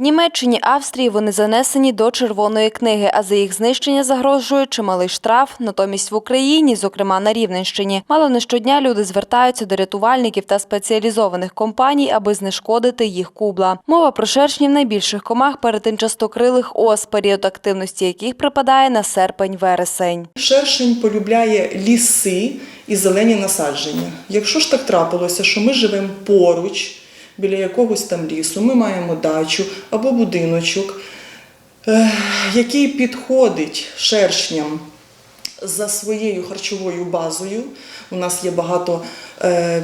Німеччині, Австрії вони занесені до червоної книги, а за їх знищення загрожує чималий штраф. Натомість в Україні, зокрема на Рівненщині, мало не щодня люди звертаються до рятувальників та спеціалізованих компаній, аби знешкодити їх кубла. Мова про шершнів найбільших комах перед тимчастокрилих ос, період активності яких припадає на серпень-вересень. Шершень полюбляє ліси і зелені насадження. Якщо ж так трапилося, що ми живемо поруч біля якогось там лісу, ми маємо дачу або будиночок, е, який підходить шершням за своєю харчовою базою. У нас є багато е,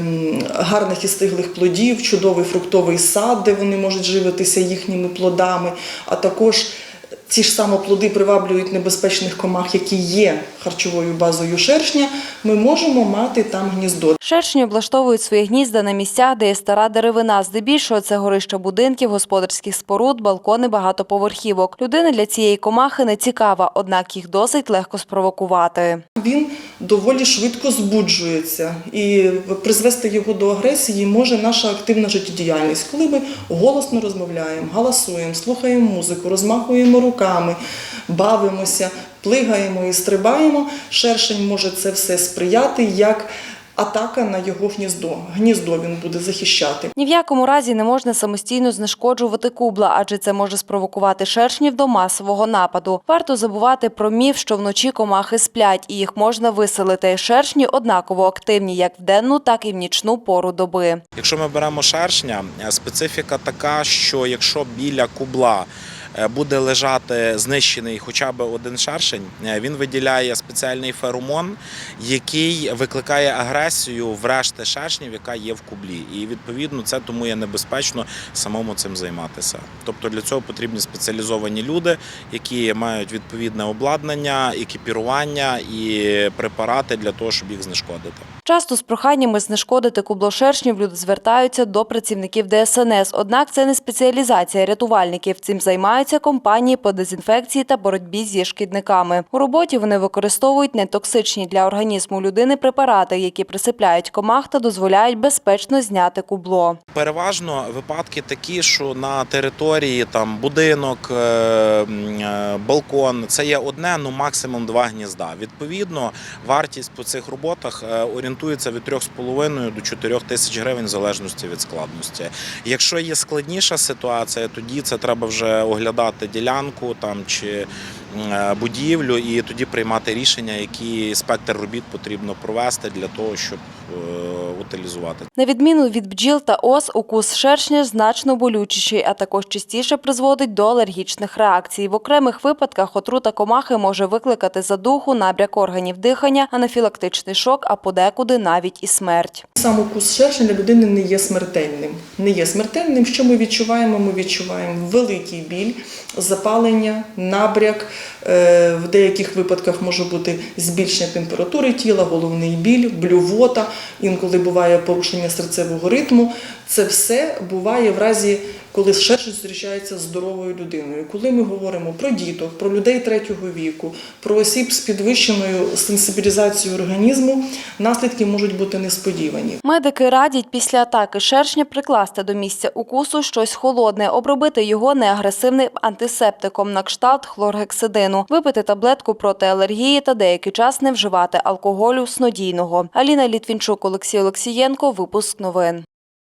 гарних і стиглих плодів, чудовий фруктовий сад, де вони можуть живитися їхніми плодами, а також ці ж саме плоди приваблюють небезпечних комах, які є харчовою базою шершня. Ми можемо мати там гніздо. Шершні облаштовують свої гнізда на місцях, де є стара деревина. Здебільшого це горища будинків, господарських споруд, балкони багатоповерхівок. Людина для цієї комахи не цікава, однак їх досить легко спровокувати. Він доволі швидко збуджується, і призвести його до агресії може наша активна життєдіяльність, коли ми голосно розмовляємо, галасуємо, слухаємо музику, розмахуємо руками, бавимося, плигаємо і стрибаємо. Шершень може це все сприяти як атака на його гніздо. Гніздо він буде захищати. Ні в якому разі не можна самостійно знешкоджувати кубла, адже це може спровокувати шершнів до масового нападу. Варто забувати про міф, що вночі комахи сплять і їх можна виселити. Шершні однаково активні як в денну, так і в нічну пору доби. Якщо ми беремо шершня, специфіка така, що якщо біля кубла буде лежати знищений хоча б один шершень, е, він виділяє спеціальний феромон, який викликає агресію в решти шершнів, яка є в кублі. І відповідно це тому є небезпечно самому цим займатися. Тобто для цього потрібні спеціалізовані люди, які мають відповідне обладнання, екіпірування і препарати для того, щоб їх знешкодити. Часто з проханнями знешкодити кублошершнів люди звертаються до працівників ДСНС. Однак це не спеціалізація рятувальників. Цим займаються компанії по дезінфекції та боротьбі зі шкідниками. У роботі вони використовують нетоксичні для організму людини препарати, які присипляють комах та дозволяють безпечно зняти кубло. Переважно випадки такі, що на території там будинок, е, е, балкон це є одне, ну максимум два гнізда. Відповідно, вартість по цих роботах е, орієнтується від 3,5 до 4 тисяч гривень в залежності від складності. Якщо є складніша ситуація, тоді це треба вже оглядати ділянку там чи е, будівлю, і тоді приймати рішення, який спектр робіт потрібно провести для того, щоб е, утилізувати. На відміну від бджіл та ос, укус шершня значно болючіший, а також частіше призводить до алергічних реакцій. В окремих випадках отрута комахи може викликати задуху, набряк органів дихання, анафілактичний шок, а подекуди навіть і смерть. Сам укус шершня для людини не є смертельним. Не є смертельним. Що ми відчуваємо? Ми відчуваємо великий біль, запалення, набряк. Е, В деяких випадках може бути збільшення температури тіла, головний біль, блювота. Інколи буває порушення серцевого ритму. Це все буває в разі, коли шершень зустрічається з здоровою людиною. Коли ми говоримо про діток, про людей третього віку, про осіб з підвищеною сенсибілізацією організму, наслідки можуть бути несподівані. Медики радять після атаки шершня прикласти до місця укусу щось холодне, обробити його неагресивним антисептиком на кшталт хлоргексидину, випити таблетку проти алергії та деякий час не вживати алкоголю снодійного. Аліна Літвінчук, Олексій Олексієнко, випуск новин.